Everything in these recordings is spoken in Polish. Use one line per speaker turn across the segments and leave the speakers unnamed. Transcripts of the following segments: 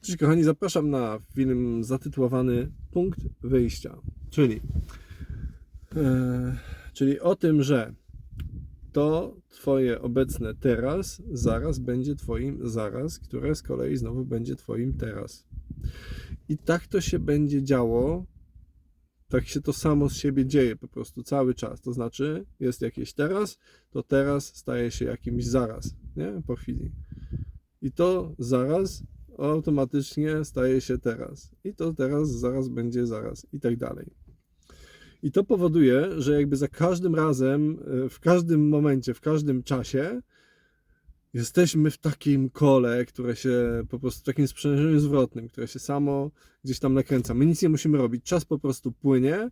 Cześć kochani, zapraszam na film zatytułowany Punkt wyjścia, czyli, e, czyli o tym, że to Twoje obecne teraz zaraz będzie Twoim zaraz, które z kolei znowu będzie Twoim teraz. I tak to się będzie działo, tak się to samo z siebie dzieje po prostu cały czas. To znaczy, jest jakieś teraz, to teraz staje się jakimś zaraz, nie? Po chwili. I to zaraz automatycznie staje się teraz. I to teraz, zaraz będzie zaraz i tak dalej. I to powoduje, że jakby za każdym razem, w każdym momencie, w każdym czasie jesteśmy w takim kole, które się po prostu w takim sprzężeniu zwrotnym, które się samo gdzieś tam nakręca. My nic nie musimy robić. Czas po prostu płynie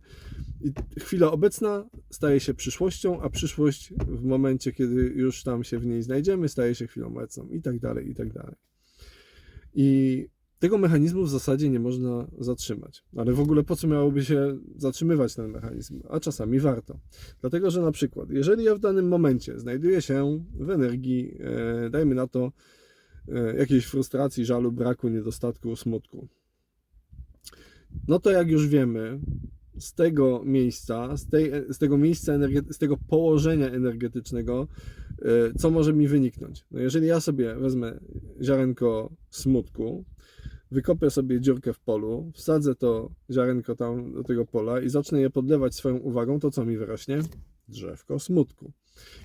i chwila obecna staje się przyszłością, a przyszłość w momencie, kiedy już tam się w niej znajdziemy, staje się chwilą obecną i tak dalej, i tak dalej. I tego mechanizmu w zasadzie nie można zatrzymać. Ale w ogóle po co miałoby się zatrzymywać ten mechanizm? A czasami warto. Dlatego, że na przykład, jeżeli ja w danym momencie znajduję się w energii, e, dajmy na to, e, jakiejś frustracji, żalu, braku, niedostatku, smutku, no to jak już wiemy, z tego miejsca, z, tej, z tego miejsca, z tego położenia energetycznego, e, co może mi wyniknąć? No jeżeli ja sobie wezmę ziarenko smutku, wykopię sobie dziurkę w polu, wsadzę to ziarenko tam do tego pola i zacznę je podlewać swoją uwagą, to co mi wyrośnie? Drzewko smutku.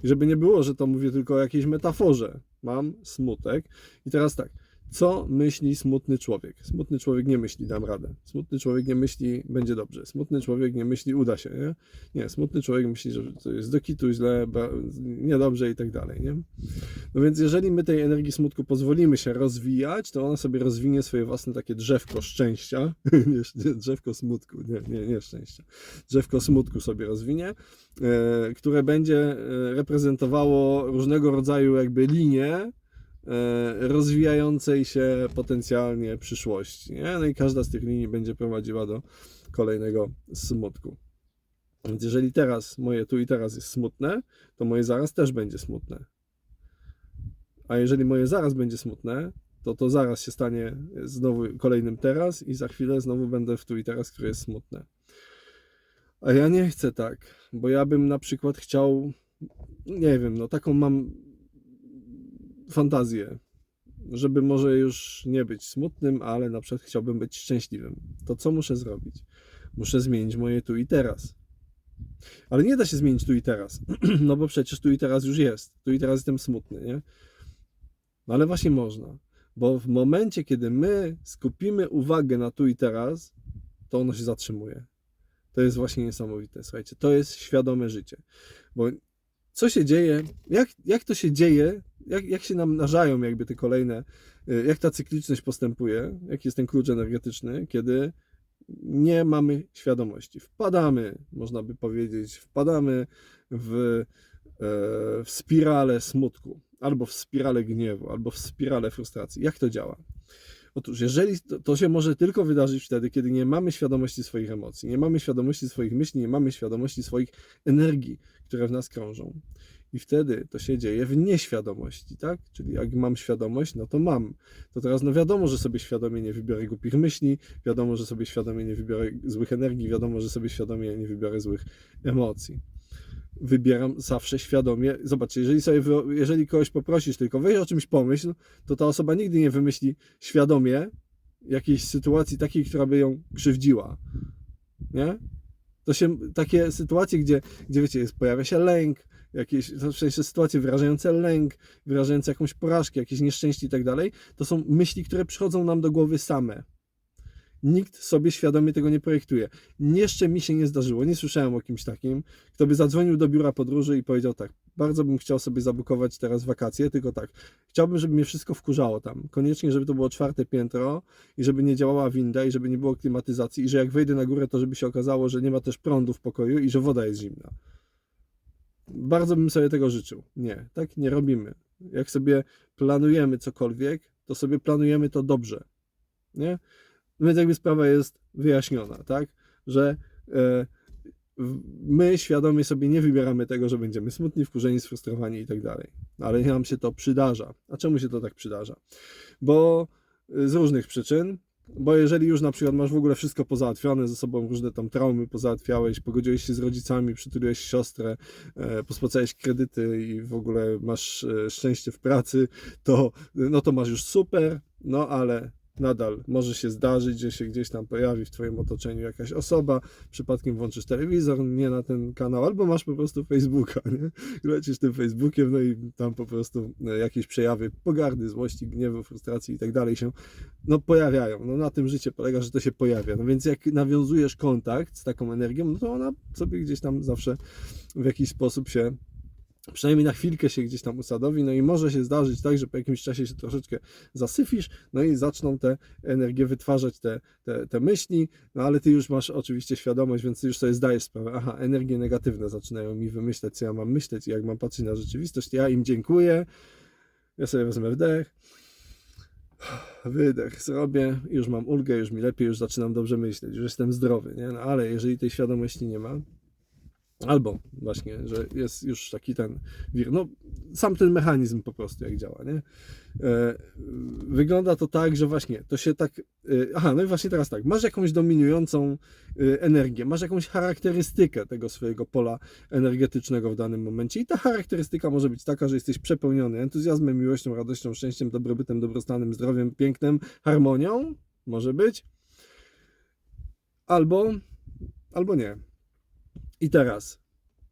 I żeby nie było, że to mówię tylko o jakiejś metaforze. Mam smutek. I teraz tak, co myśli smutny człowiek? Smutny człowiek nie myśli, dam radę. Smutny człowiek nie myśli, będzie dobrze. Smutny człowiek nie myśli, uda się. Nie, nie smutny człowiek myśli, że to jest do kitu, źle, niedobrze i tak dalej. Nie? No więc jeżeli my tej energii smutku pozwolimy się rozwijać, to ona sobie rozwinie swoje własne takie drzewko szczęścia, drzewko smutku, nie, nie, nie szczęścia, drzewko smutku sobie rozwinie, e, które będzie e, reprezentowało różnego rodzaju jakby linie, rozwijającej się potencjalnie przyszłości. Nie? No i każda z tych linii będzie prowadziła do kolejnego smutku. Więc jeżeli teraz moje tu i teraz jest smutne, to moje zaraz też będzie smutne. A jeżeli moje zaraz będzie smutne, to to zaraz się stanie znowu kolejnym teraz i za chwilę znowu będę w tu i teraz, które jest smutne. A ja nie chcę tak, bo ja bym na przykład chciał, nie wiem, no taką mam fantazję, żeby może już nie być smutnym, ale na przykład chciałbym być szczęśliwym. To co muszę zrobić? Muszę zmienić moje tu i teraz. Ale nie da się zmienić tu i teraz, no bo przecież tu i teraz już jest. Tu i teraz jestem smutny, nie? No ale właśnie można, bo w momencie, kiedy my skupimy uwagę na tu i teraz, to ono się zatrzymuje. To jest właśnie niesamowite, słuchajcie. To jest świadome życie. Bo co się dzieje, jak, jak to się dzieje, jak, jak się namnażają jakby te kolejne, y, jak ta cykliczność postępuje, jaki jest ten klucz energetyczny, kiedy nie mamy świadomości. Wpadamy, można by powiedzieć, wpadamy w, e, w spiralę smutku, albo w spiralę gniewu, albo w spiralę frustracji. Jak to działa? Otóż, jeżeli to, się może tylko wydarzyć wtedy, kiedy nie mamy świadomości swoich emocji, nie mamy świadomości swoich myśli, nie mamy świadomości swoich energii, które w nas krążą. I wtedy to się dzieje w nieświadomości, tak? Czyli jak mam świadomość, no to mam. To teraz no wiadomo, że sobie świadomie nie wybiorę głupich myśli, wiadomo, że sobie świadomie nie wybiorę złych energii, wiadomo, że sobie świadomie nie wybiorę złych emocji. Wybieram zawsze świadomie. Zobaczcie, jeżeli sobie, jeżeli kogoś poprosisz tylko weź o czymś pomyśl, to ta osoba nigdy nie wymyśli świadomie jakiejś sytuacji takiej, która by ją krzywdziła. Nie? To się takie sytuacje, gdzie, gdzie wiecie, jest, pojawia się lęk, jakieś w sensie sytuacje wyrażające lęk, wyrażające jakąś porażkę, jakieś nieszczęście i tak dalej, to są myśli, które przychodzą nam do głowy same. Nikt sobie świadomie tego nie projektuje. Jeszcze mi się nie zdarzyło, nie słyszałem o kimś takim, kto by zadzwonił do biura podróży i powiedział tak, bardzo bym chciał sobie zabukować teraz wakacje, tylko tak, chciałbym, żeby mnie wszystko wkurzało tam. Koniecznie, żeby to było czwarte piętro i żeby nie działała winda i żeby nie było klimatyzacji i że jak wejdę na górę, to żeby się okazało, że nie ma też prądu w pokoju i że woda jest zimna. Bardzo bym sobie tego życzył. Nie, tak nie robimy. Jak sobie planujemy cokolwiek, to sobie planujemy to dobrze. Nie? Więc jakby sprawa jest wyjaśniona, tak? Że e, my świadomie sobie nie wybieramy tego, że będziemy smutni, wkurzeni, sfrustrowani i tak dalej. Ale nam się to przydarza. A czemu się to tak przydarza? Bo y, z różnych przyczyn. Bo jeżeli już na przykład masz w ogóle wszystko pozałatwione, ze sobą różne tam traumy pozałatwiałeś, pogodziłeś się z rodzicami, przytuliłeś siostrę, e, pospłacałeś kredyty i w ogóle masz e, szczęście w pracy, to no to masz już super, no ale nadal może się zdarzyć, że się gdzieś tam pojawi w twoim otoczeniu jakaś osoba, przypadkiem włączysz telewizor, nie na ten kanał, albo masz po prostu Facebooka, nie? Lecisz tym Facebookiem, no i tam po prostu e, jakieś przejawy pogardy, złości, gniewu, frustracji i tak dalej się no pojawiają. No na tym życie polega, że to się pojawia. No więc jak nawiązujesz kontakt z taką energią, no to ona sobie gdzieś tam zawsze w jakiś sposób się przynajmniej na chwilkę się gdzieś tam usadowi, no i może się zdarzyć tak, że po jakimś czasie się troszeczkę zasyfisz, no i zaczną te energie wytwarzać te, te, te myśli, no ale ty już masz oczywiście świadomość, więc ty już sobie zdajesz sprawę, aha, energie negatywne zaczynają mi wymyślać, co ja mam myśleć i jak mam patrzeć na rzeczywistość, ja im dziękuję, ja sobie wezmę wdech, wydech zrobię, już mam ulgę, już mi lepiej, już zaczynam dobrze myśleć, już jestem zdrowy, nie? No ale jeżeli tej świadomości nie ma, albo właśnie, że jest już taki ten wir, no sam ten mechanizm po prostu jak działa, nie? E, wygląda to tak, że właśnie to się tak, e, aha, no i właśnie teraz tak, masz jakąś dominującą e, energię, masz jakąś charakterystykę tego swojego pola energetycznego w danym momencie i ta charakterystyka może być taka, że jesteś przepełniony entuzjazmem, miłością, radością, szczęściem, dobrobytem, dobrostanem, zdrowiem, pięknem, harmonią, może być, albo, albo nie. I teraz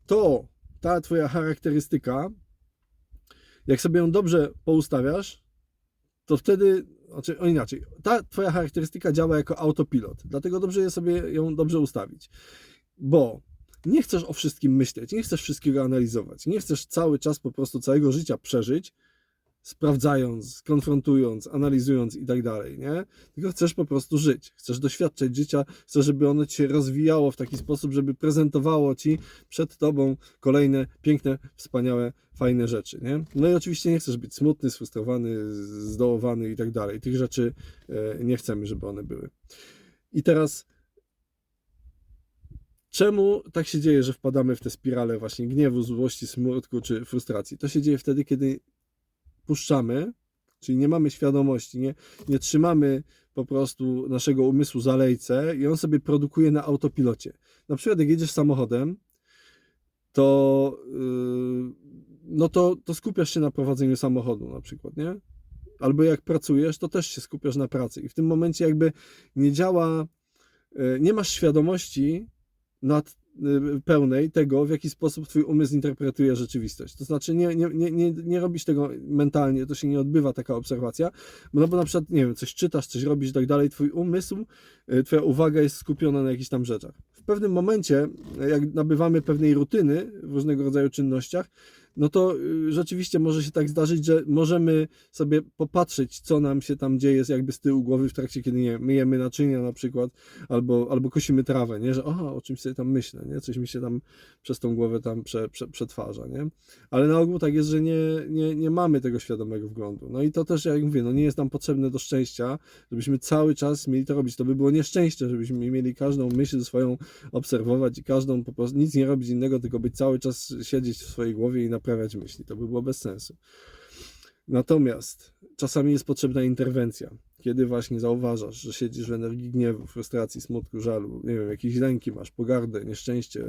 to, ta twoja charakterystyka, jak sobie ją dobrze poustawiasz, to wtedy, znaczy o inaczej, ta twoja charakterystyka działa jako autopilot, dlatego dobrze jest sobie ją dobrze ustawić, bo nie chcesz o wszystkim myśleć, nie chcesz wszystkiego analizować, nie chcesz cały czas po prostu całego życia przeżyć, sprawdzając, konfrontując, analizując i tak dalej, nie? Tylko chcesz po prostu żyć, chcesz doświadczać życia, chcesz, żeby ono ci się rozwijało w taki sposób, żeby prezentowało ci przed tobą kolejne piękne, wspaniałe, fajne rzeczy, nie? No i oczywiście nie chcesz być smutny, sfrustrowany, zdołowany i tak dalej. Tych rzeczy e, nie chcemy, żeby one były. I teraz Czemu tak się dzieje, że wpadamy w tę spiralę właśnie gniewu, złości, smutku czy frustracji? To się dzieje wtedy, kiedy puszczamy, czyli nie mamy świadomości, nie, nie trzymamy po prostu naszego umysłu za lejce i on sobie produkuje na autopilocie. Na przykład jak jedziesz samochodem, to, yy, no to, to skupiasz się na prowadzeniu samochodu na przykład, nie? Albo jak pracujesz, to też się skupiasz na pracy i w tym momencie jakby nie działa, yy, nie masz świadomości nad pełnej tego, w jaki sposób twój umysł interpretuje rzeczywistość. To znaczy nie, nie, nie, nie, nie robisz tego mentalnie, to się nie odbywa taka obserwacja, no bo na przykład, nie wiem, coś czytasz, coś robisz i tak dalej, twój umysł, y, twoja uwaga jest skupiona na jakichś tam rzeczach. W pewnym momencie, jak nabywamy pewnej rutyny w różnego rodzaju czynnościach, no to y, rzeczywiście może się tak zdarzyć, że możemy sobie popatrzeć, co nam się tam dzieje jakby z tyłu głowy w trakcie, kiedy nie myjemy naczynia na przykład, albo, albo kosimy trawę, nie? że aha, o czymś sobie tam myślę, nie? coś mi się tam przez tą głowę tam prze, prze, przetwarza. Nie? Ale na ogół tak jest, że nie, nie, nie mamy tego świadomego wglądu. No i to też, jak mówię, no nie jest nam potrzebne do szczęścia, żebyśmy cały czas mieli to robić. To by było nieszczęście, żebyśmy mieli każdą myśl swoją obserwować i każdą po prostu nic nie robić innego, tylko być cały czas siedzieć w swojej głowie i na naprawiać myśli. To by było bez sensu. Natomiast czasami jest potrzebna interwencja, kiedy właśnie zauważasz, że siedzisz w energii gniewu, frustracji, smutku, żalu, nie wiem, jakieś lęki masz, pogardę, nieszczęście,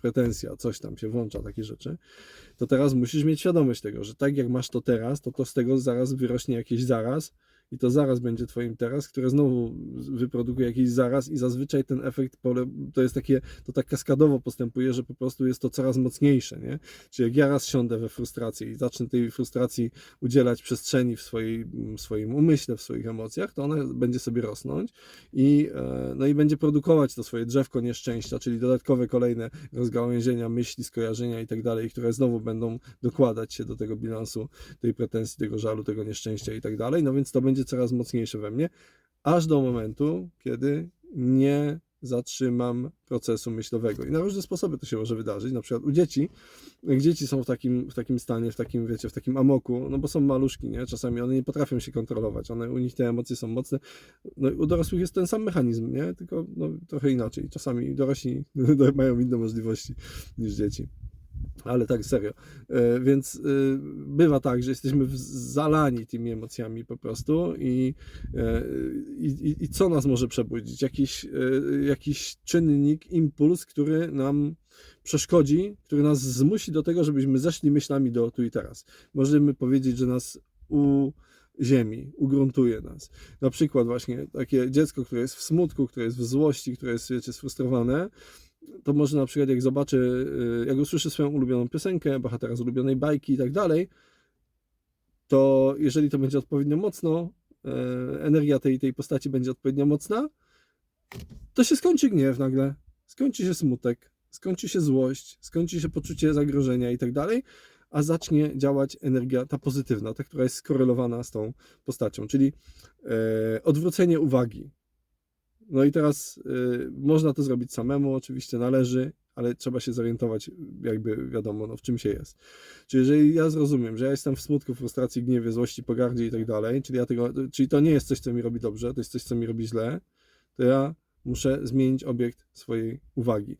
pretensja, coś tam się włącza, takie rzeczy, to teraz musisz mieć świadomość tego, że tak jak masz to teraz, to to z tego zaraz wyrośnie jakieś zaraz, i to zaraz będzie twoim teraz, które znowu wyprodukuje jakiś zaraz i zazwyczaj ten efekt to jest takie, to tak kaskadowo postępuje, że po prostu jest to coraz mocniejsze, nie? Czyli jak ja raz siądę we frustracji i zacznę tej frustracji udzielać przestrzeni w, swojej, w swoim umyśle, w swoich emocjach, to ona będzie sobie rosnąć i, e, no i będzie produkować to swoje drzewko nieszczęścia, czyli dodatkowe kolejne rozgałęzienia, myśli, skojarzenia i tak dalej, które znowu będą dokładać się do tego bilansu tej pretensji, tego żalu, tego nieszczęścia i tak dalej. No więc to będzie będzie coraz mocniejsze we mnie, aż do momentu, kiedy nie zatrzymam procesu myślowego. I na różne sposoby to się może wydarzyć. Na przykład u dzieci, jak dzieci są w takim, w takim stanie, w takim, wiecie, w takim amoku, no bo są maluszki, nie? Czasami one nie potrafią się kontrolować, one, u nich te emocje są mocne. No i u dorosłych jest ten sam mechanizm, nie? Tylko no, trochę inaczej. Czasami dorośli mają inne możliwości niż dzieci. Ale tak serio. E, Więc e, bywa tak, że jesteśmy zalani tymi emocjami po prostu i, e, i, i- i co nas może przebudzić? Jakiś, jakiś czynnik, impuls, który nam przeszkodzi, który nas zmusi do tego, żebyśmy zeszli myślami do tu i teraz. Możemy powiedzieć, że nas uziemi, ugruntuje nas. Na przykład właśnie takie dziecko, które jest w smutku, które jest w złości, które jest wiecie, sfrustrowane, to może na przykład jak zobaczy, y, jak usłyszy swoją ulubioną piosenkę, bohatera z ulubionej bajki i tak dalej, to jeżeli to będzie odpowiednio mocno, e, energia tej, tej postaci będzie odpowiednio mocna, to się skończy gniew nagle, skończy się smutek, skończy się złość, skończy się poczucie zagrożenia i tak dalej, a zacznie działać energia ta pozytywna, ta, która jest skorelowana z tą postacią, czyli e, odwrócenie uwagi. No i teraz y, można to zrobić samemu, oczywiście należy, ale trzeba się zorientować, jakby wiadomo, no, w czym się jest. Czyli jeżeli ja zrozumiem, że ja jestem w smutku, frustracji, gniewie, złości, pogardzie i tak dalej, czyli, ja tego, czyli to nie jest coś, co mi robi dobrze, to jest coś, co mi robi źle, to ja muszę zmienić obiekt swojej uwagi.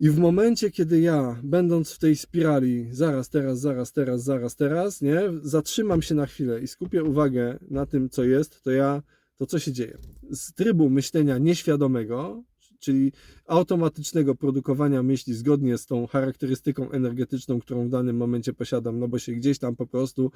I w momencie, kiedy ja, będąc w tej spirali, zaraz, teraz, zaraz, teraz, zaraz, teraz, nie, zatrzymam się na chwilę i skupię uwagę na tym, co jest, to ja, to co się dzieje? Z trybu myślenia nieświadomego, czyli automatycznego produkowania myśli zgodnie z tą charakterystyką energetyczną, którą w danym momencie posiadam, no bo się gdzieś tam po prostu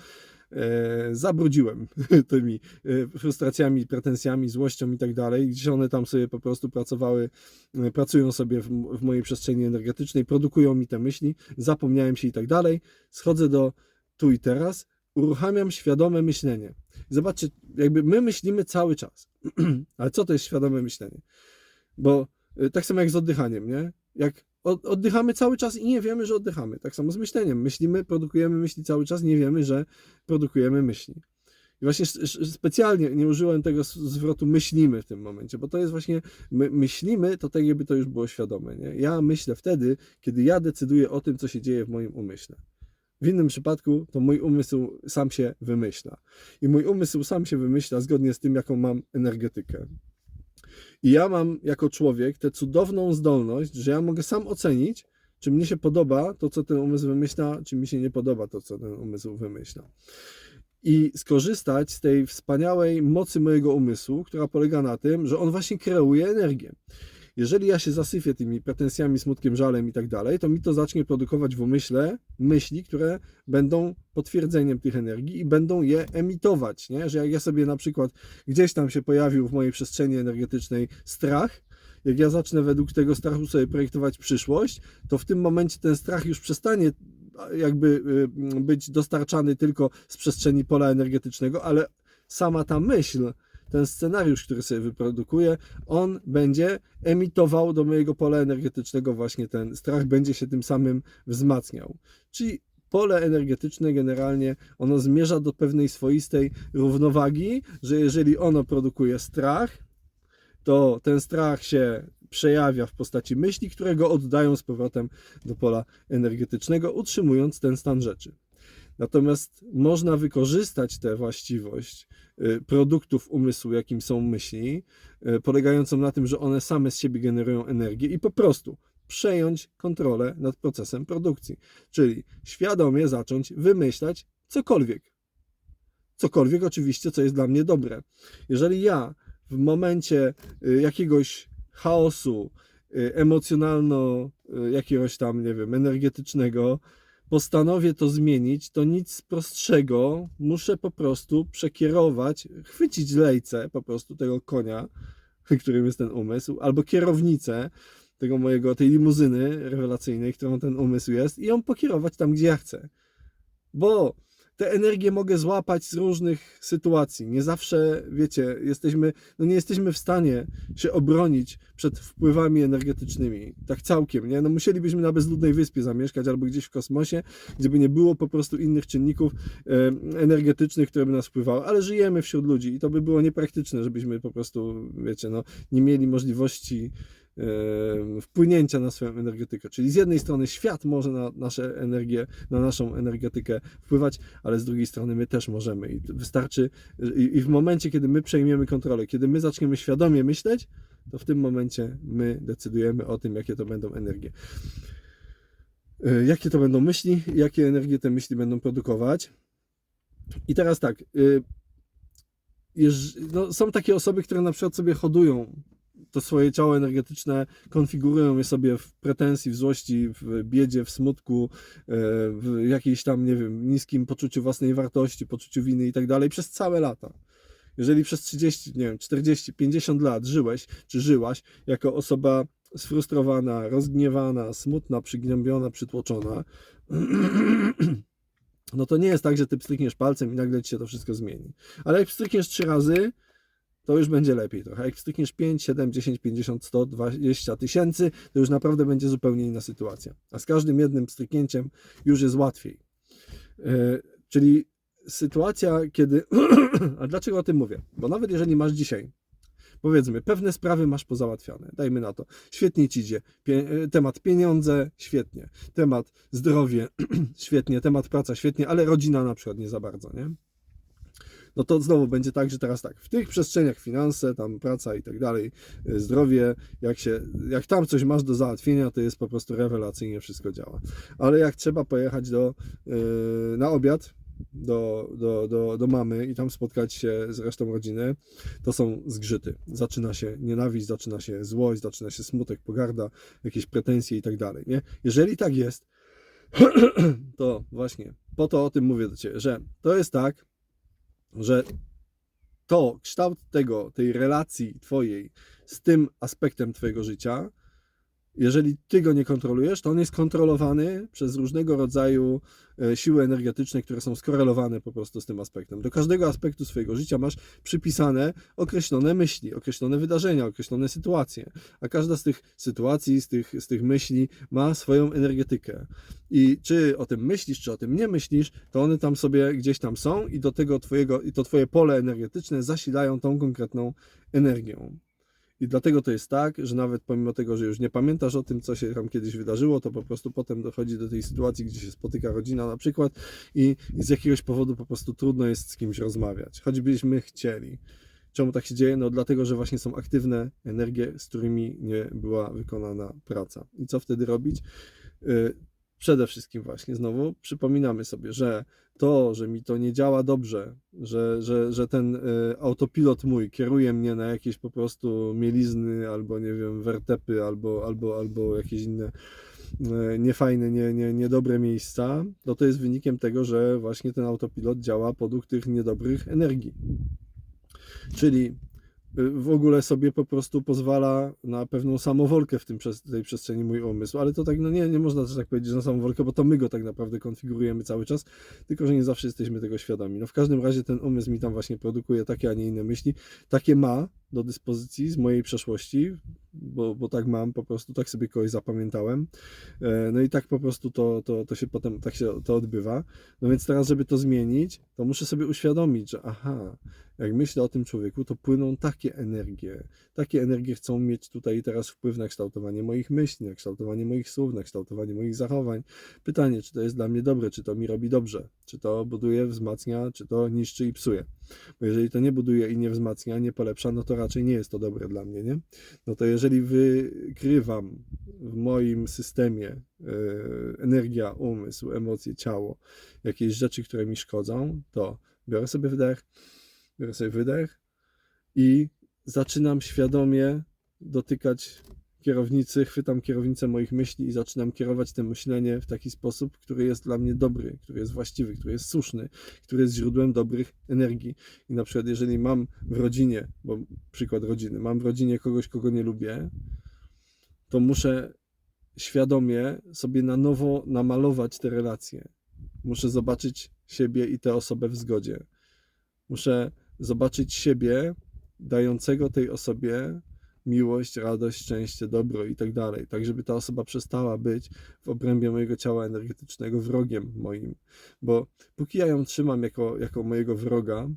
e, zabrudziłem tymi e, frustracjami, pretensjami, złością i tak dalej, gdzieś one tam sobie po prostu pracowały, e, pracują sobie w, w mojej przestrzeni energetycznej, produkują mi te myśli, zapomniałem się i tak dalej, schodzę do tu i teraz, uruchamiam świadome myślenie. Zobaczcie, jakby my myślimy cały czas, ale co to jest świadome myślenie? Bo y, tak samo jak z oddychaniem, nie? Jak od- oddychamy cały czas i nie wiemy, że oddychamy. Tak samo z myśleniem. Myślimy, produkujemy myśli cały czas, nie wiemy, że produkujemy myśli. I właśnie specjalnie nie użyłem tego zwrotu myślimy w tym momencie, bo to jest właśnie, my myślimy, to tak jakby to już było świadome. Nie? Ja myślę wtedy, kiedy ja decyduję o tym, co się dzieje w moim umyśle. W innym przypadku to mój umysł sam się wymyśla. I mój umysł sam się wymyśla zgodnie z tym, jaką mam energetykę. I ja mam jako człowiek tę cudowną zdolność, że ja mogę sam ocenić, czy mnie się podoba to, co ten umysł wymyśla, czy mi się nie podoba to, co ten umysł wymyśla. I skorzystać z tej wspaniałej mocy mojego umysłu, która polega na tym, że on właśnie kreuje energię. Jeżeli ja się zasyfię tymi pretensjami, smutkiem, żalem i tak dalej, to mi to zacznie produkować w umyśle myśli, które będą potwierdzeniem tych energii i będą je emitować. Nie? Że jak ja sobie na przykład gdzieś tam się pojawił w mojej przestrzeni energetycznej strach, jak ja zacznę według tego strachu sobie projektować przyszłość, to w tym momencie ten strach już przestanie jakby y, być dostarczany tylko z przestrzeni pola energetycznego, ale sama ta myśl, ten scenariusz, który sobie wyprodukuję, on będzie emitował do mojego pola energetycznego właśnie ten strach, będzie się tym samym wzmacniał. Czyli pole energetyczne generalnie ono zmierza do pewnej swoistej równowagi, że jeżeli ono produkuje strach, to ten strach się przejawia w postaci myśli, które go oddają z powrotem do pola energetycznego, utrzymując ten stan rzeczy. Natomiast można wykorzystać tę właściwość produktów umysłu, jakim są myśli, y, polegającą na tym, że one same z siebie generują energię i po prostu przejąć kontrolę nad procesem produkcji. Czyli świadomie zacząć wymyślać cokolwiek. Cokolwiek oczywiście, co jest dla mnie dobre. Jeżeli ja w momencie y, jakiegoś chaosu y, emocjonalno y, jakiegoś tam, nie wiem, energetycznego, postanowię to zmienić, to nic prostszego, muszę po prostu przekierować, chwycić lejce po prostu tego konia, którym jest ten umysł, albo kierownicę tego mojego, tej limuzyny rewelacyjnej, którą ten umysł jest i ją pokierować tam, gdzie ja chcę. Bo tę energię mogę złapać z różnych sytuacji. Nie zawsze, wiecie, jesteśmy, no nie jesteśmy w stanie się obronić przed wpływami energetycznymi. Tak całkiem, nie? No musielibyśmy na bezludnej wyspie zamieszkać albo gdzieś w kosmosie, gdzie by nie było po prostu innych czynników energetycznych, które by nas wpływały, ale żyjemy wśród ludzi i to by było niepraktyczne, żebyśmy po prostu, wiecie, no nie mieli możliwości wpłynięcia na swoją energetykę. Czyli z jednej strony świat może na nasze energię, na naszą energetykę wpływać, ale z drugiej strony my też możemy. I wystarczy, i, w momencie, kiedy my przejmiemy kontrolę, kiedy my zaczniemy świadomie myśleć, to w tym momencie my decydujemy o tym, jakie to będą energie. y, jakie to będą myśli, jakie energie te myśli będą produkować. I teraz tak, jeż, no, są takie osoby, które na przykład sobie hodują to swoje ciało energetyczne, konfigurują je sobie w pretensji, w złości, w biedzie, w smutku, e, w jakiejś tam, nie wiem, niskim poczuciu własnej wartości, poczuciu winy i tak dalej przez całe lata. Jeżeli przez 30, nie wiem, 40, 50 lat żyłeś, czy żyłaś jako osoba sfrustrowana, rozgniewana, smutna, przygnębiona, przytłoczona, no to nie jest tak, że ty pstrykniesz palcem i nagle ci się to wszystko zmieni. Ale jak pstrykniesz trzy razy, to już będzie lepiej trochę. Jak stykniesz 5, 7, 10, 50, 100, 20 tysięcy, to już naprawdę będzie zupełnie inna sytuacja. A z każdym jednym stryknięciem już jest łatwiej. Yy, czyli sytuacja, kiedy. A dlaczego o tym mówię? Bo nawet jeżeli masz dzisiaj, powiedzmy, pewne sprawy masz pozałatwiane, dajmy na to, świetnie ci idzie. Pie temat pieniądze, świetnie. Temat zdrowie, świetnie. Temat praca, świetnie, ale rodzina na przykład nie za bardzo, nie? No to znowu będzie tak, że teraz tak, w tych przestrzeniach finanse, tam praca i tak dalej, y, zdrowie, jak się, jak tam coś masz do załatwienia, to jest po prostu rewelacyjnie wszystko działa. Ale jak trzeba pojechać do, yy, na obiad, do, do, do, do mamy i tam spotkać się z resztą rodziny, to są zgrzyty. Zaczyna się nienawiść, zaczyna się złość, zaczyna się smutek, pogarda, jakieś pretensje i tak dalej. Nie? Jeżeli tak jest, to właśnie po to o tym mówię do Ciebie, że to jest tak, że to, kształt tego, tej relacji Twojej z tym aspektem Twojego życia jeżeli ty go nie kontrolujesz, to on jest kontrolowany przez różnego rodzaju e, siły energetyczne, które są skorelowane po prostu z tym aspektem. Do każdego aspektu swojego życia masz przypisane określone myśli, określone wydarzenia, określone sytuacje, a każda z tych sytuacji, z tych, z tych myśli ma swoją energetykę. I czy o tym myślisz, czy o tym nie myślisz, to one tam sobie gdzieś tam są i do tego twojego, i to twoje pole energetyczne zasilają tą konkretną energią. I dlatego to jest tak, że nawet pomimo tego, że już nie pamiętasz o tym, co się tam kiedyś wydarzyło, to po prostu potem dochodzi do tej sytuacji, gdzie się spotyka rodzina na przykład i, z jakiegoś powodu po prostu trudno jest z kimś rozmawiać, choćbyśmy chcieli. Czemu tak się dzieje? No dlatego, że właśnie są aktywne energie, z którymi nie była wykonana praca. I co wtedy robić? Y, przede wszystkim właśnie znowu przypominamy sobie, że to, że mi to nie działa dobrze, że, że, że ten y, autopilot mój kieruje mnie na jakieś po prostu mielizny, albo nie wiem, wertepy, albo, albo, albo jakieś inne y, niefajne, nie, nie, niedobre miejsca, to to jest wynikiem tego, że właśnie ten autopilot działa podług tych niedobrych energii. Czyli w ogóle sobie po prostu pozwala na pewną samowolkę w tym, tej przestrzeni mój umysł, ale to tak, no nie, nie można też tak powiedzieć, na samowolkę, bo to my go tak naprawdę konfigurujemy cały czas, tylko że nie zawsze jesteśmy tego świadomi. No w każdym razie ten umysł mi tam właśnie produkuje takie, a nie inne myśli, takie ma do dyspozycji z mojej przeszłości, bo, bo tak mam, po prostu tak sobie kogoś zapamiętałem. E, no i tak po prostu to, to, to się potem, tak się to odbywa. No więc teraz, żeby to zmienić, to muszę sobie uświadomić, że aha, jak myślę o tym człowieku, to płyną takie energie. Takie energie chcą mieć tutaj teraz wpływ na kształtowanie moich myśli, na kształtowanie moich słów, na kształtowanie moich zachowań. Pytanie, czy to jest dla mnie dobre, czy to mi robi dobrze, czy to buduje, wzmacnia, czy to niszczy i psuje. Bo jeżeli to nie buduje i nie wzmacnia, nie polepsza, no to raczej nie jest to dobre dla mnie, nie? No to jeżeli wykrywam w moim systemie yy, energia, umysł, emocje, ciało, jakieś rzeczy, które mi szkodzą, to biorę sobie wydech, biorę sobie wydech i zaczynam świadomie dotykać kierownicy, chwytam kierownicę moich myśli i zaczynam kierować to myślenie w taki sposób, który jest dla mnie dobry, który jest właściwy, który jest słuszny, który jest źródłem dobrych energii. I na przykład, jeżeli mam w rodzinie, bo przykład rodziny, mam w rodzinie kogoś, kogo nie lubię, to muszę świadomie sobie na nowo namalować te relacje. Muszę zobaczyć siebie i tę osobę w zgodzie. Muszę zobaczyć siebie dającego tej osobie miłość, radość, szczęście, dobro i tak dalej. Tak, żeby ta osoba przestała być w obrębie mojego ciała energetycznego wrogiem moim. Bo póki ja ją trzymam jako, jako mojego wroga,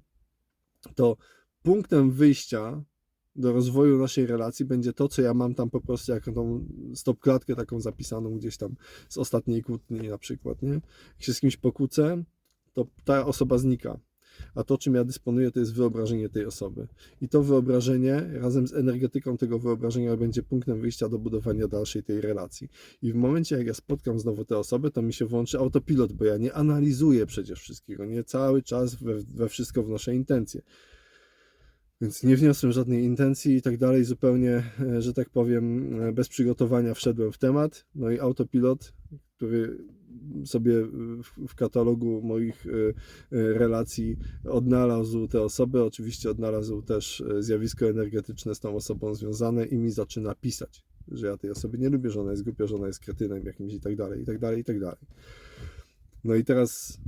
to punktem wyjścia do rozwoju naszej relacji będzie to, co ja mam tam po prostu, jako tą stopklatkę taką zapisaną gdzieś tam z ostatniej kłótni na przykład, nie? Jak się z kimś pokłócę, to ta osoba znika. A to, czym ja dysponuję, to jest wyobrażenie tej osoby. I to wyobrażenie razem z energetyką tego wyobrażenia będzie punktem wyjścia do budowania dalszej tej relacji. I w momencie, jak ja spotkam znowu tę osobę, to mi się włączy autopilot, bo ja nie analizuję przecież wszystkiego, nie cały czas we, we wszystko wnoszę intencje. Więc nie wniosłem żadnej intencji i tak dalej, zupełnie, e, że tak powiem, e, bez przygotowania wszedłem w temat. No i autopilot, który sobie w, katalogu moich e, relacji odnalazł tę osobę, oczywiście odnalazł też zjawisko energetyczne z tą osobą związane i mi zaczyna pisać, że ja tej osoby nie lubię, że ona jest głupia, że ona jest kretynem jakimś i tak dalej, i tak dalej, i tak dalej. No i teraz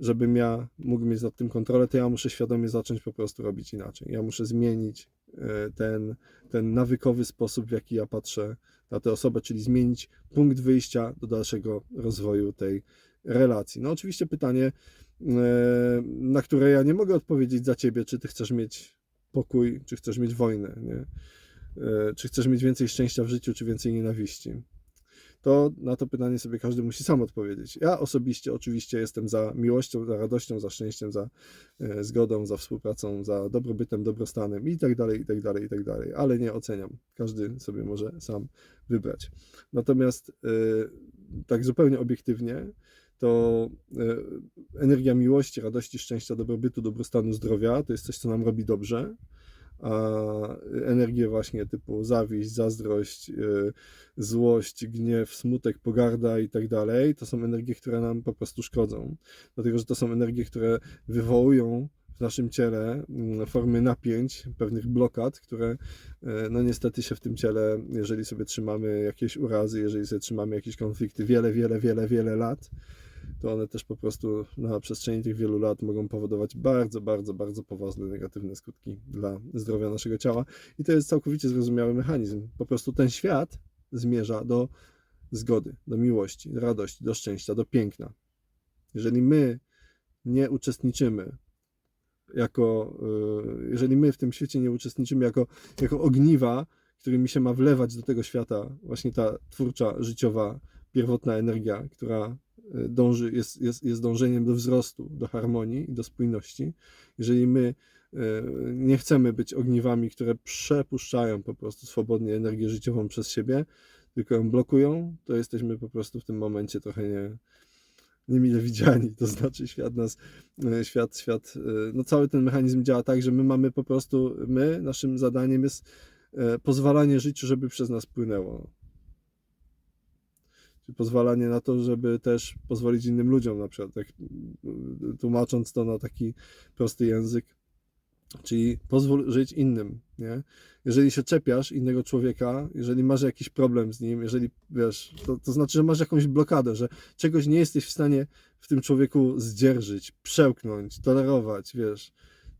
żebym ja mógł mieć nad tym kontrolę, to ja muszę świadomie zacząć po prostu robić inaczej. Ja muszę zmienić e, ten, ten nawykowy sposób, w jaki ja patrzę na tę osobę, czyli zmienić punkt wyjścia do dalszego rozwoju tej relacji. No oczywiście pytanie, e, na które ja nie mogę odpowiedzieć za ciebie, czy ty chcesz mieć pokój, czy chcesz mieć wojnę, nie? E, czy chcesz mieć więcej szczęścia w życiu, czy więcej nienawiści to na to pytanie sobie każdy musi sam odpowiedzieć. Ja osobiście oczywiście jestem za miłością, za radością, za szczęściem, za e, zgodą, za współpracą, za dobrobytem, dobrostanem i tak dalej, i tak dalej, i tak dalej, ale nie oceniam. Każdy sobie może sam wybrać. Natomiast e, tak zupełnie obiektywnie, to e, energia miłości, radości, szczęścia, dobrobytu, dobrostanu, zdrowia to jest coś, co nam robi dobrze a energię właśnie typu zawiść, zazdrość, y, złość, gniew, smutek, pogarda i tak dalej, to są energie, które nam po prostu szkodzą. Dlatego, że to są energie, które wywołują w naszym ciele mm, formy napięć, pewnych blokad, które y, no niestety się w tym ciele, jeżeli sobie trzymamy jakieś urazy, jeżeli sobie trzymamy jakieś konflikty wiele, wiele, wiele, wiele lat, to one też po prostu na przestrzeni tych wielu lat mogą powodować bardzo, bardzo, bardzo poważne negatywne skutki dla zdrowia naszego ciała. I to jest całkowicie zrozumiały mechanizm. Po prostu ten świat zmierza do zgody, do miłości, do radości, do szczęścia, do piękna. Jeżeli my nie uczestniczymy jako, y, jeżeli my w tym świecie nie uczestniczymy jako, jako ogniwa, którymi się ma wlewać do tego świata właśnie ta twórcza, życiowa, pierwotna energia, która dąży, jest, jest, jest dążeniem do wzrostu, do harmonii i do spójności. Jeżeli my e, nie chcemy być ogniwami, które przepuszczają po prostu swobodnie energię życiową przez siebie, tylko ją blokują, to jesteśmy po prostu w tym momencie trochę nie, niemile widziani. To znaczy świat nas, e, świat, świat, e, no cały ten mechanizm działa tak, że my mamy po prostu, my, naszym zadaniem jest pozwalanie życiu, żeby przez nas płynęło czy pozwalanie na to, żeby też pozwolić innym ludziom, na przykład, tak, tłumacząc to na taki prosty język, czyli pozwól żyć innym, nie? Jeżeli się czepiasz innego człowieka, jeżeli masz jakiś problem z nim, jeżeli, wiesz, to, to znaczy, że masz jakąś blokadę, że czegoś nie jesteś w stanie w tym człowieku zdzierżyć, przełknąć, tolerować, wiesz,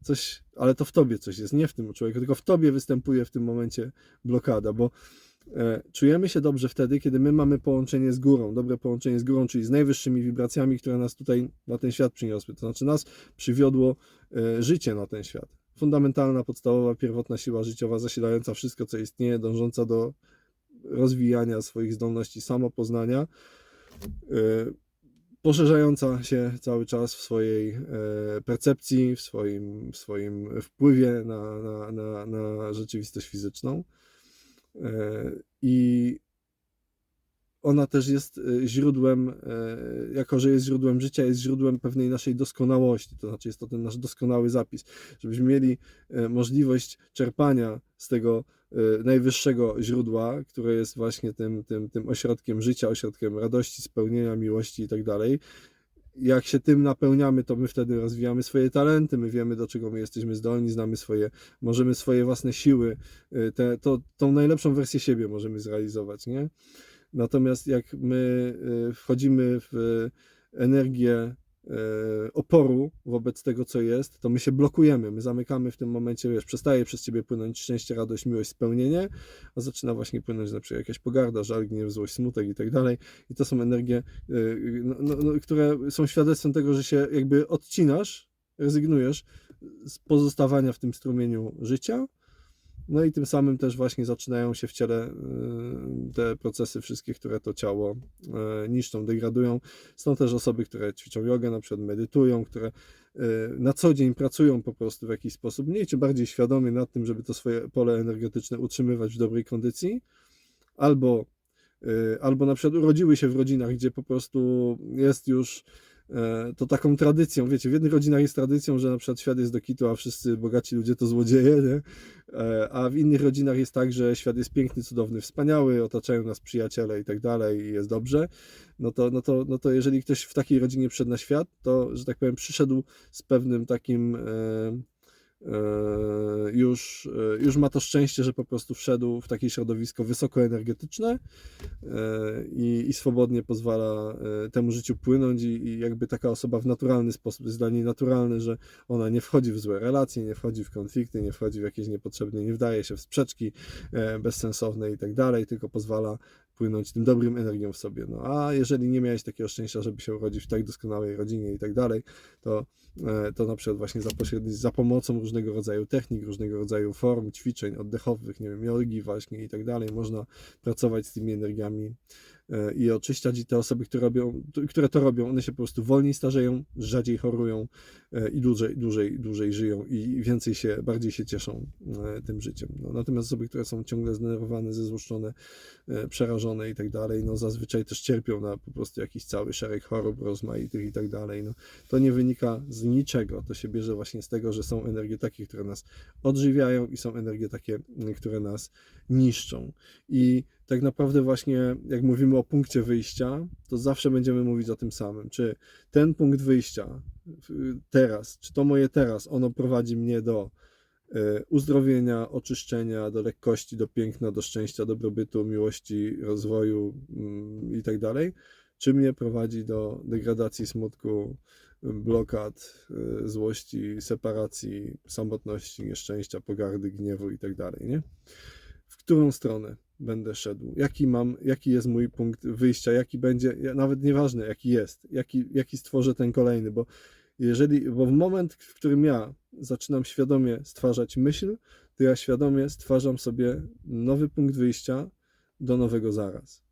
coś, ale to w tobie coś jest, nie w tym człowieku, tylko w tobie występuje w tym momencie blokada, bo czujemy się dobrze wtedy, kiedy my mamy połączenie z górą, dobre połączenie z górą, czyli z najwyższymi wibracjami, które nas tutaj na ten świat przyniosły. To znaczy nas przywiodło e, życie na ten świat. Fundamentalna, podstawowa, pierwotna siła życiowa, zasilająca wszystko, co istnieje, dążąca do rozwijania swoich zdolności samopoznania, e, poszerzająca się cały czas w swojej percepcji, w swoim, w swoim wpływie na, na, na, na rzeczywistość fizyczną. E, I ona też jest e, źródłem, e, jako że jest źródłem życia, jest źródłem pewnej naszej doskonałości. To znaczy, jest to ten nasz doskonały zapis, żebyśmy mieli możliwość czerpania z tego najwyższego źródła, które jest właśnie tym, tym, tym ośrodkiem życia, ośrodkiem radości, spełnienia, miłości i tak dalej jak się tym napełniamy, to my wtedy rozwijamy swoje talenty, my wiemy, do czego my jesteśmy zdolni, znamy swoje, możemy swoje własne siły, y, te, to, tą najlepszą wersję siebie możemy zrealizować, nie? Natomiast jak my y, wchodzimy w energię E, oporu wobec tego, co jest, to my się blokujemy, my zamykamy w tym momencie, wiesz, przestaje przez ciebie płynąć szczęście, radość, miłość, spełnienie, a zaczyna właśnie płynąć na przykład jakaś pogarda, żal, gniew, złość, smutek i tak dalej. I to są energie, e, no, no, no, które są świadectwem tego, że się jakby odcinasz, rezygnujesz z pozostawania w tym strumieniu życia No i tym samym też właśnie zaczynają się w ciele y, te procesy wszystkie, które to ciało y, niszczą, degradują. Są też osoby, które ćwiczą jogę, na przykład medytują, które y, na co dzień pracują po prostu w jakiś sposób, mniej czy bardziej świadomie nad tym, żeby to swoje pole energetyczne utrzymywać w dobrej kondycji, albo, albo na przykład urodziły się w rodzinach, gdzie po prostu jest już to taką tradycją, wiecie, w jednych rodzinach jest tradycją, że na przykład świat jest do kitu, a wszyscy bogaci ludzie to złodzieje, nie? E, a w innych rodzinach jest tak, że świat jest piękny, cudowny, wspaniały, otaczają nas przyjaciele i tak dalej i jest dobrze, no to, no to, no to jeżeli ktoś w takiej rodzinie przyszedł na świat, to, że tak powiem, przyszedł z pewnym takim... E, już, e, już ma to szczęście, że po prostu wszedł w takie środowisko wysokoenergetyczne e, i, i swobodnie pozwala temu życiu płynąć i, i jakby taka osoba w naturalny sposób jest dla niej naturalny, że ona nie wchodzi w złe relacje, nie wchodzi w konflikty, nie wchodzi w jakieś niepotrzebne, nie wdaje się w sprzeczki bezsensowne i tak dalej, tylko pozwala płynąć tym dobrym energią w sobie. No a jeżeli nie miałeś takiego szczęścia, żeby się urodzić w tak doskonałej rodzinie i tak dalej, to, e, to na przykład właśnie za, za pomocą różnego rodzaju technik, różnego rodzaju form, ćwiczeń oddechowych, nie wiem, jogi właśnie i tak dalej, można pracować z tymi energiami i oczyszczać i te osoby, które, robią, które to robią, one się po prostu wolniej starzeją, rzadziej chorują e, i dłużej, dłużej, dłużej żyją i więcej się, bardziej się cieszą e, tym życiem. No, natomiast osoby, które są ciągle zdenerwowane, zezłoszczone, przerażone i tak dalej, no zazwyczaj też cierpią na po prostu jakiś cały szereg chorób rozmaitych i tak dalej. No, to nie wynika z niczego, to się bierze właśnie z tego, że są energie takie, które nas odżywiają i są energie takie, które nas niszczą. I tak naprawdę właśnie jak mówimy o punkcie wyjścia, to zawsze będziemy mówić o tym samym. Czy ten punkt wyjścia teraz, czy to moje teraz, ono prowadzi mnie do e, uzdrowienia, oczyszczenia, do lekkości, do piękna, do szczęścia, dobrobytu, miłości, rozwoju mm, i tak dalej, czy mnie prowadzi do degradacji, smutku, blokad, e, złości, separacji, samotności, nieszczęścia, pogardy, gniewu i tak dalej, nie? W którą stronę? Będę szedł, jaki mam, jaki jest mój punkt wyjścia, jaki będzie, nawet nieważne jaki jest, jaki, jaki stworzę ten kolejny, bo jeżeli, bo w moment, w którym ja zaczynam świadomie stwarzać myśl, to ja świadomie stwarzam sobie nowy punkt wyjścia do nowego zaraz.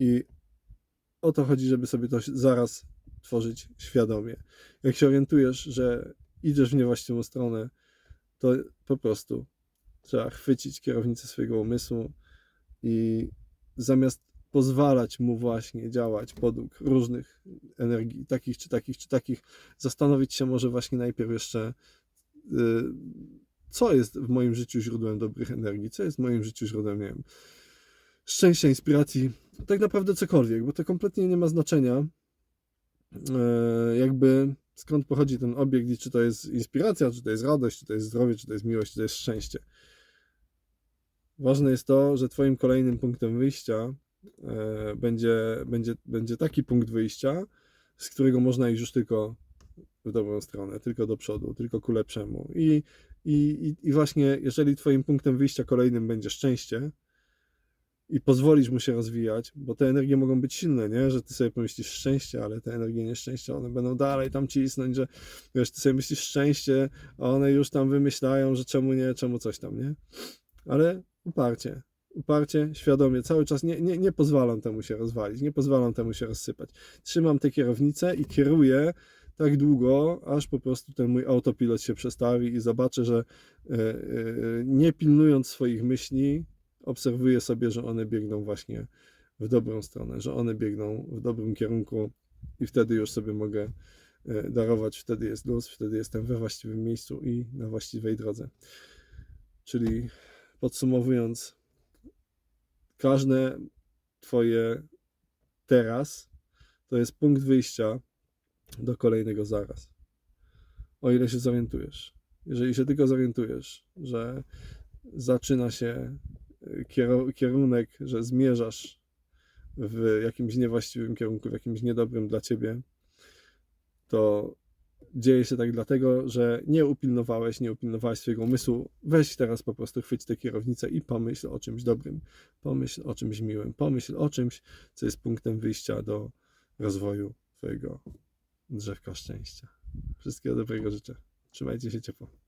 I o to chodzi, żeby sobie to zaraz tworzyć świadomie. Jak się orientujesz, że idziesz w niewłaściwą stronę, to po prostu Trzeba chwycić kierownicę swojego umysłu i zamiast pozwalać mu właśnie działać podług różnych energii, takich czy takich, czy takich, zastanowić się może właśnie najpierw jeszcze, y, co jest w moim życiu źródłem dobrych energii, co jest w moim życiu źródłem, nie wiem, szczęścia, inspiracji, tak naprawdę cokolwiek, bo to kompletnie nie ma znaczenia, e, jakby skąd pochodzi ten obiekt i czy to jest inspiracja, czy to jest radość, czy to jest zdrowie, czy to jest miłość, czy to jest szczęście. Ważne jest to, że Twoim kolejnym punktem wyjścia e, będzie, będzie, będzie taki punkt wyjścia, z którego można iść już tylko w dobrą stronę, tylko do przodu, tylko ku lepszemu. I, i, i właśnie, jeżeli Twoim punktem wyjścia kolejnym będzie szczęście i pozwolisz mu się rozwijać, bo te energie mogą być silne, nie? Że Ty sobie pomyślisz szczęście, ale te energie nieszczęścia, one będą dalej tam cisnąć, że wiesz, Ty sobie myślisz szczęście, a one już tam wymyślają, że czemu nie, czemu coś tam, nie? Ale uparcie, uparcie, świadomie, cały czas nie, nie, nie pozwalam temu się rozwalić, nie pozwalam temu się rozsypać. Trzymam tę kierownicę i kieruję tak długo, aż po prostu ten mój autopilot się przestawi i zobaczę, że e, e, nie pilnując swoich myśli, obserwuję sobie, że one biegną właśnie w dobrą stronę, że one biegną w dobrym kierunku i wtedy już sobie mogę e, darować, wtedy jest luz, wtedy jestem we właściwym miejscu i na właściwej drodze. Czyli Podsumowując, każde Twoje teraz to jest punkt wyjścia do kolejnego zaraz. O ile się zorientujesz. Jeżeli się tylko zorientujesz, że zaczyna się kierunek, że zmierzasz w jakimś niewłaściwym kierunku, w jakimś niedobrym dla ciebie, to dzieje się tak dlatego, że nie upilnowałeś, nie upilnowałeś swojego umysłu. Weź teraz po prostu chwyć tę kierownicę i pomyśl o czymś dobrym, pomyśl o czymś miłym, pomyśl o czymś, co jest punktem wyjścia do rozwoju twojego drzewka szczęścia. Wszystkiego dobrego życzę. Trzymajcie się ciepło.